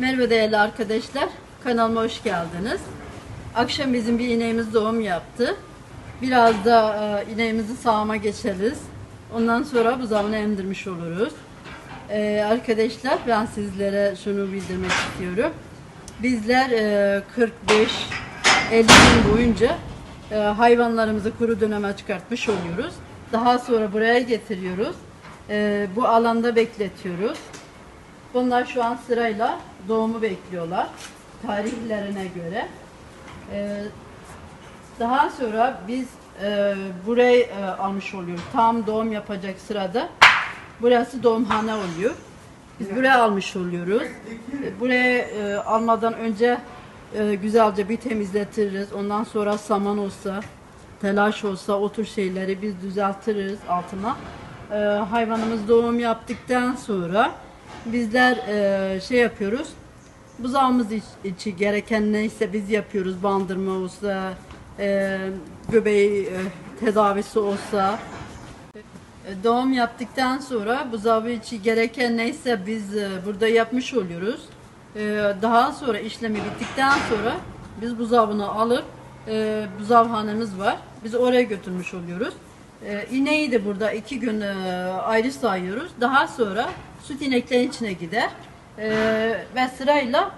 Merhaba değerli arkadaşlar. Kanalıma hoş geldiniz. Akşam bizim bir ineğimiz doğum yaptı. Biraz da e, ineğimizi sağıma geçeriz. Ondan sonra buzağını emdirmiş oluruz. E, arkadaşlar ben sizlere şunu bildirmek istiyorum. Bizler e, 45-50 gün boyunca e, hayvanlarımızı kuru döneme çıkartmış oluyoruz. Daha sonra buraya getiriyoruz. E, bu alanda bekletiyoruz. Bunlar şu an sırayla doğumu bekliyorlar. Tarihlerine göre. Ee, daha sonra biz e, burayı e, almış oluyoruz. Tam doğum yapacak sırada. Burası doğumhane oluyor. Biz buraya almış oluyoruz. E, Buraya e, almadan önce e, güzelce bir temizletiriz. Ondan sonra saman olsa, telaş olsa o tür şeyleri biz düzeltiriz altına. E, hayvanımız doğum yaptıktan sonra bizler e, şey yapıyoruz. Buzağımız iç- içi gereken neyse biz yapıyoruz. Bandırma olsa, e, göbeği e, tedavisi olsa. E, Doğum yaptıktan sonra buzağı içi gereken neyse biz e, burada yapmış oluyoruz. E, Daha sonra işlemi bittikten sonra biz buzağını alıp e, buzağhanemiz var. Biz oraya götürmüş oluyoruz. E, İneği de burada iki gün e, ayrı sayıyoruz. Daha sonra süt ineklerin içine gider. E, Ve sırayla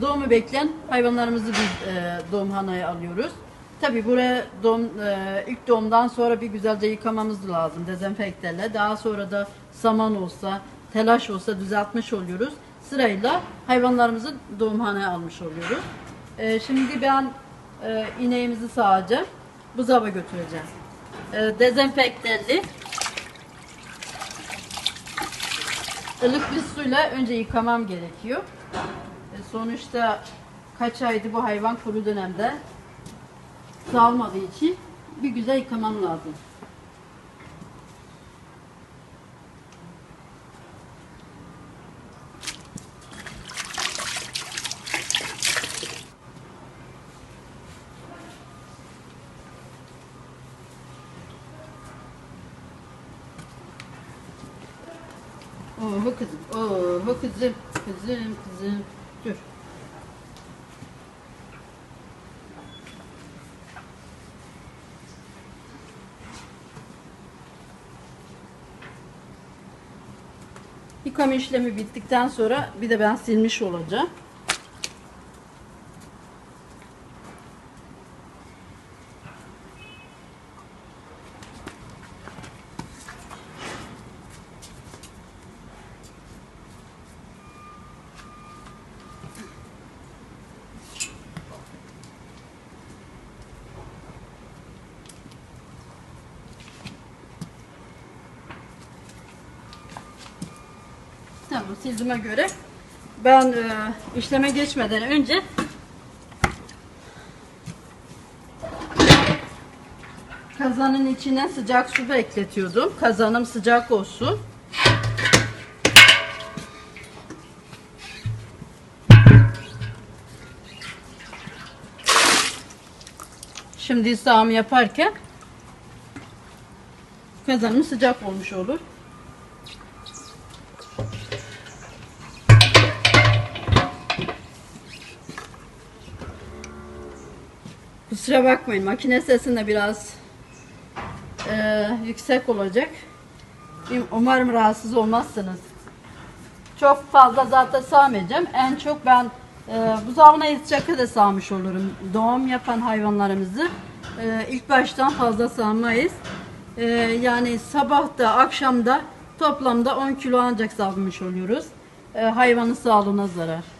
doğumu bekleyen hayvanlarımızı biz e, doğumhaneye alıyoruz. Tabii buraya doğum, e, ilk doğumdan sonra bir güzelce yıkamamız lazım dezenfekterle. Daha sonra da saman olsa, telaş olsa düzeltmiş oluyoruz. Sırayla hayvanlarımızı doğumhaneye almış oluyoruz. E, şimdi ben e, ineğimizi sağacağım. Buzağa götüreceğim. E, dezenfekterli ılık bir suyla önce yıkamam gerekiyor. E, sonuçta kaç aydı bu hayvan kuru dönemde sağlamadığı için bir güzel yıkamam lazım. Oh kızım, oh kızım, kızım, kızım. Dur. Yıkama işlemi bittikten sonra bir de ben silmiş olacağım. Tamam sildiğime göre ben e, işleme geçmeden önce kazanın içine sıcak su bekletiyordum. Kazanım sıcak olsun. Şimdi sağım yaparken kazanım sıcak olmuş olur. Kusura bakmayın makine sesi de biraz e, yüksek olacak. Umarım rahatsız olmazsınız. Çok fazla zaten sağmayacağım. En çok ben e, buzağına yetecek kadar sağmış olurum. Doğum yapan hayvanlarımızı e, ilk baştan fazla sağmayız. E, yani sabah da akşam da toplamda 10 kilo ancak sağmış oluyoruz. E, hayvanın sağlığına zarar.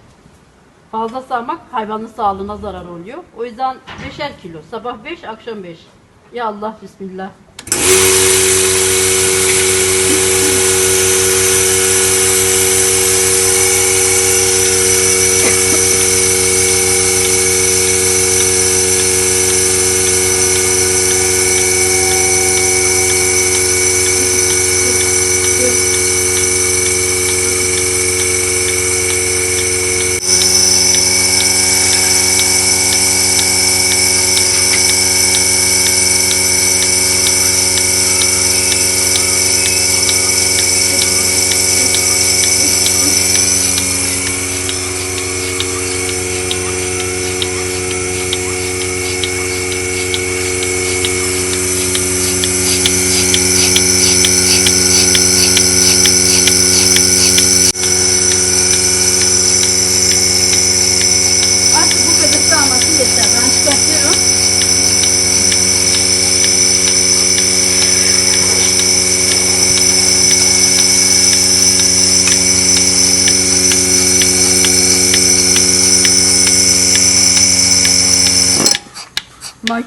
Fazla sağmak hayvanın sağlığına zarar oluyor. O yüzden 5'er kilo. Sabah 5, akşam 5. Ya Allah, Bismillah.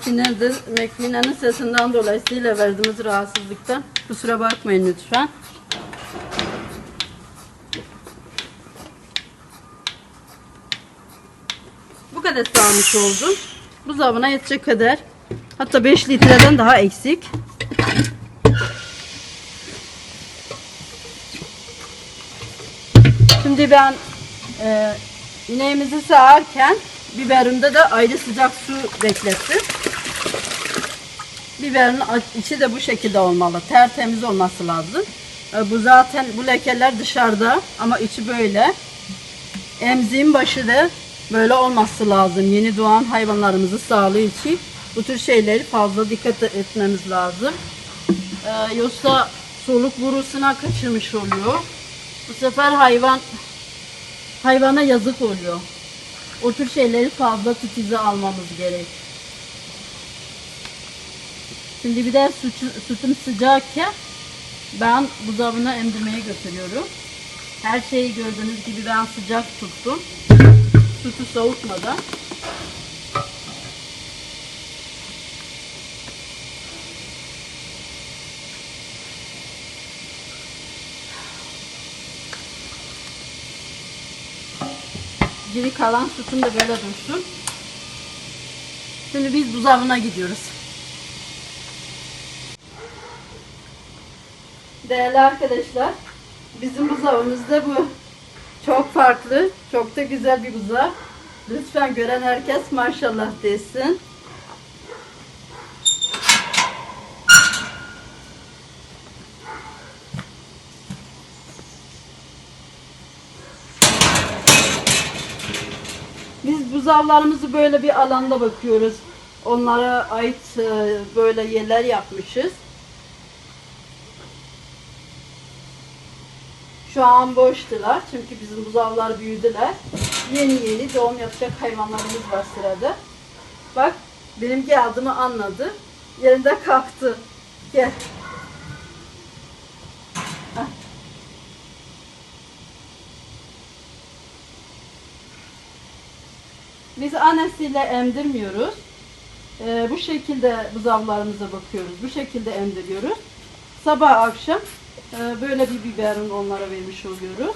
Makinedir. Makinenin sesinden dolayısıyla verdiğimiz rahatsızlıktan kusura bakmayın lütfen. Bu kadar sağmış oldum. Buzdolabına yetecek kadar. Hatta 5 litreden daha eksik. Şimdi ben e, ineğimizi sağarken biberimde de ayrı sıcak su beklettim. Biberin içi de bu şekilde olmalı. Tertemiz olması lazım. E, bu zaten bu lekeler dışarıda ama içi böyle. Emziğin başı da böyle olması lazım. Yeni doğan hayvanlarımızı sağlığı için bu tür şeyleri fazla dikkat etmemiz lazım. Ee, yoksa soluk borusuna kaçırmış oluyor. Bu sefer hayvan hayvana yazık oluyor. O tür şeyleri fazla titize almamız gerek. Şimdi bir de sütü, sütüm sıcakken ben buzdolabına emdirmeye götürüyorum. Her şeyi gördüğünüz gibi ben sıcak tuttum. Sütü soğutmadan. Geri kalan sütüm de böyle dursun. Şimdi biz buzdolabına gidiyoruz. Değerli arkadaşlar, bizim buzdolabımızda bu çok farklı, çok da güzel bir buzdolabı. Lütfen gören herkes maşallah desin. Biz buzavlarımızı böyle bir alanda bakıyoruz. Onlara ait e, böyle yerler yapmışız. Şu an boştular çünkü bizim buzavlar büyüdüler. Yeni yeni doğum yapacak hayvanlarımız var sırada. Bak benim geldiğimi anladı. Yerinde kalktı. Gel. Hah. Biz annesiyle emdirmiyoruz. Ee, bu şekilde buzavlarımıza bakıyoruz. Bu şekilde emdiriyoruz. Sabah akşam böyle bir biberin onlara vermiş oluyoruz.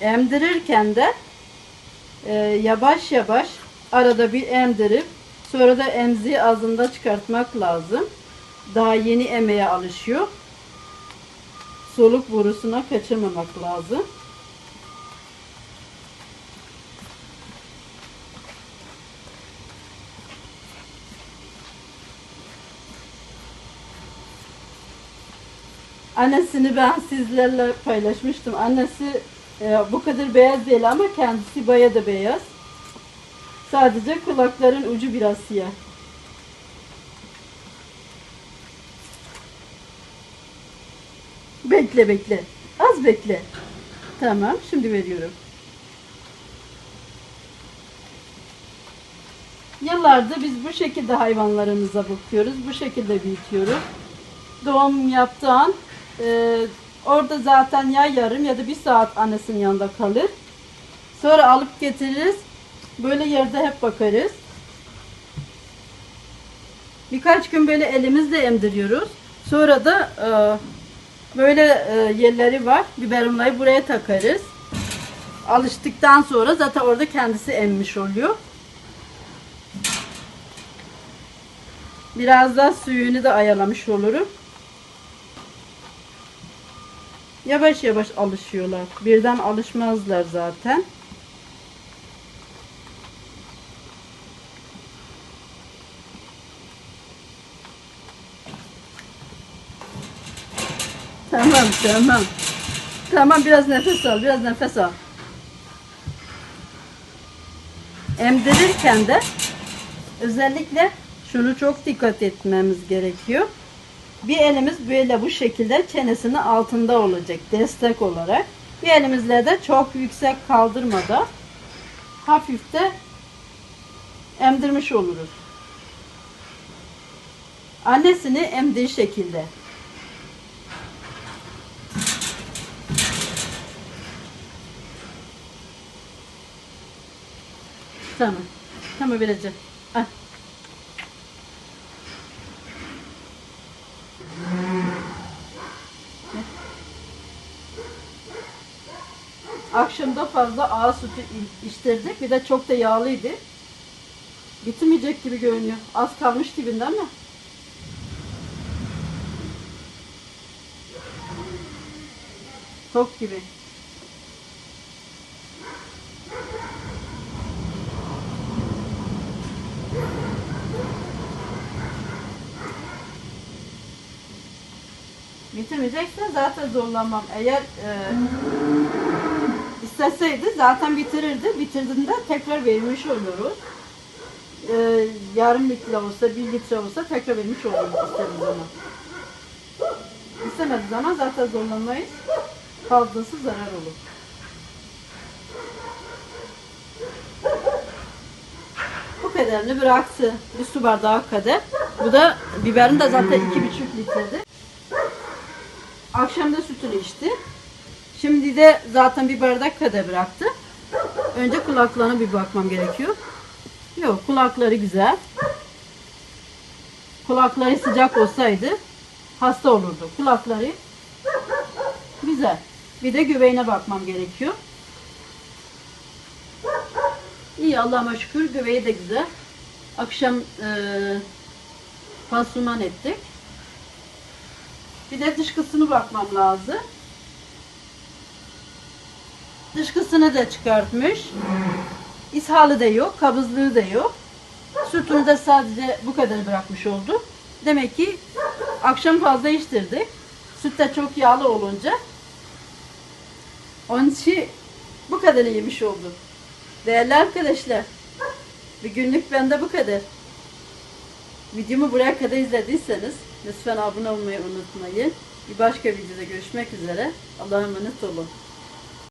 Emdirirken de e, yavaş yavaş arada bir emdirip sonra da emziği ağzında çıkartmak lazım. Daha yeni emeğe alışıyor. Soluk borusuna kaçırmamak lazım. Annesini ben sizlerle paylaşmıştım. Annesi e, bu kadar beyaz değil ama kendisi baya da beyaz. Sadece kulakların ucu biraz siyah. Bekle bekle. Az bekle. Tamam şimdi veriyorum. Yıllardır biz bu şekilde hayvanlarımıza bakıyoruz. Bu şekilde büyütüyoruz. Doğum yaptığı e, orada zaten ya yarım ya da bir saat annesinin yanında kalır. Sonra alıp getiririz. Böyle yerde hep bakarız. Birkaç gün böyle elimizle emdiriyoruz. Sonra da e, böyle e, yerleri var. Biberonları buraya takarız. Alıştıktan sonra zaten orada kendisi emmiş oluyor. Biraz da suyunu da ayarlamış olurum. Yavaş yavaş alışıyorlar. Birden alışmazlar zaten. Tamam tamam. Tamam biraz nefes al, biraz nefes al. Emdirirken de özellikle şunu çok dikkat etmemiz gerekiyor. Bir elimiz böyle bu şekilde çenesinin altında olacak destek olarak. Bir elimizle de çok yüksek kaldırmadan hafif de emdirmiş oluruz. Annesini emdiği şekilde. Tamam. Tamam vereceğim. Al. Akşamda fazla ağ sütü içtirdik. Bir de çok da yağlıydı. Bitirmeyecek gibi görünüyor. Az kalmış dibinde ama. Top gibi. Bitirmeyecekse zaten zorlanmam. Eğer e, isteseydi zaten bitirirdi. Bitirdiğinde tekrar vermiş oluyoruz. E, yarım litre olsa, bir litre olsa tekrar vermiş oluruz istediği zaman. İstemediği zaman zaten zorlanmayız. Fazlası zarar olur. Bu kadarını bıraktı. Bir su bardağı kadar. Bu da biberin de zaten iki buçuk litredi. Akşam da sütünü içti. Şimdi de zaten bir bardak kadar bıraktı. Önce kulaklarına bir bakmam gerekiyor. Yok kulakları güzel. Kulakları sıcak olsaydı hasta olurdu. Kulakları güzel. Bir de göbeğine bakmam gerekiyor. İyi Allah'ıma şükür göbeği de güzel. Akşam eee pansuman ettik. Bir de dışkısını bakmam lazım. Dışkısını da çıkartmış. İshalı da yok, kabızlığı da yok. Sütünü de sadece bu kadar bırakmış oldu. Demek ki akşam fazla içtirdik. Süt de çok yağlı olunca onun için bu kadar yemiş oldu. Değerli arkadaşlar, bir günlük bende bu kadar. Videomu buraya kadar izlediyseniz lütfen abone olmayı unutmayın. Bir başka videoda görüşmek üzere. Allah'a emanet olun.